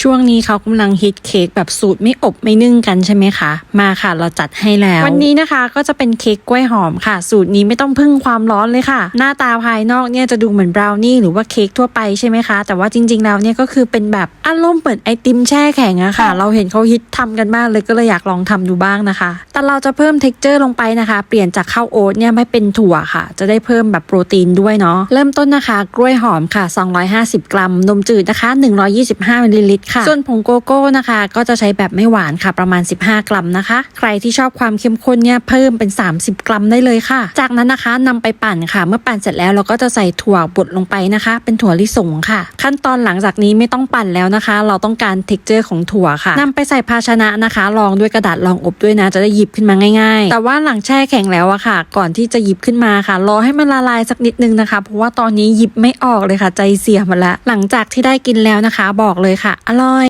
ช่วงนี้เขากำลังฮิตเค้กแบบสูตรไม่อบไม่นึ่งกันใช่ไหมคะ มาค่ะเราจัดให้แล้ว วันนี้นะคะก็จะเป็นเค้กกล้วยหอมค่ะ สูตรนี้ไม่ต้องพึ่งความร้อนเลยค่ะ หน้าตาภายนอกเนี่ยจะดูเหมือนบราวนี่หรือว่าเค้กทั่วไปใช่ไหมคะ แต่ว่าจริงๆแล้วเนี่ยก็คือเป็นแบบอารมณ์เหมือนไอติมแช่แข็งอะค่ะ เราเห็นเขาฮิตทำกันมากเลยก็เลยอยากลองทำดูบ้างนะคะ แต่เราจะเพิ่ม t e x t อร์ลงไปนะคะ เปลี่ยนจากข้าวโอ๊ตเนี่ยไม่เป็นถั่วค่ะ จะได้เพิ่มแบบโปรตีนด้วยเนาะเริ่มต้นนะคะ กล้วยหอมค่ะ 250 กรัม นมจืดนะคะ 125มิลลิลิตรส่วนผงโกโก้นะคะ ก็จะใช้แบบไม่หวานค่ะประมาณ 15 กรัมนะคะ ใครที่ชอบความเข้มข้นเนี่ยเพิ่มเป็น 30 กรัมได้เลยค่ะ จากนั้นนะคะนำไปปั่นค่ะ เมื่อปั่นเสร็จแล้วเราก็จะใส่ถั่วบดลงไปนะคะ เป็นถั่วลิสงค่ะ ขั้นตอนหลังจากนี้ไม่ต้องปั่นแล้วนะคะ เราต้องการ t e x t อร์ของถั่วค่ะนำไปใส่ภาชนะนะคะรองด้วยกระดาษรองอบด้วยนะจะได้หยิบขึ้นมาง่ายๆ แต่ว่าหลังแช่แข็งแล้วอะค่ะ ก่อนที่จะหยิบขึ้นมาค่ะ รอให้มันละลายสักนิดนึงนะคะ เพราะว่าตอนนี้หยิบไม่ออกเลยค่ะ ใจเสียหมดล้วหลังจากที่ได้กินแล้วนะคะ บอกเลยค่ะอร่อย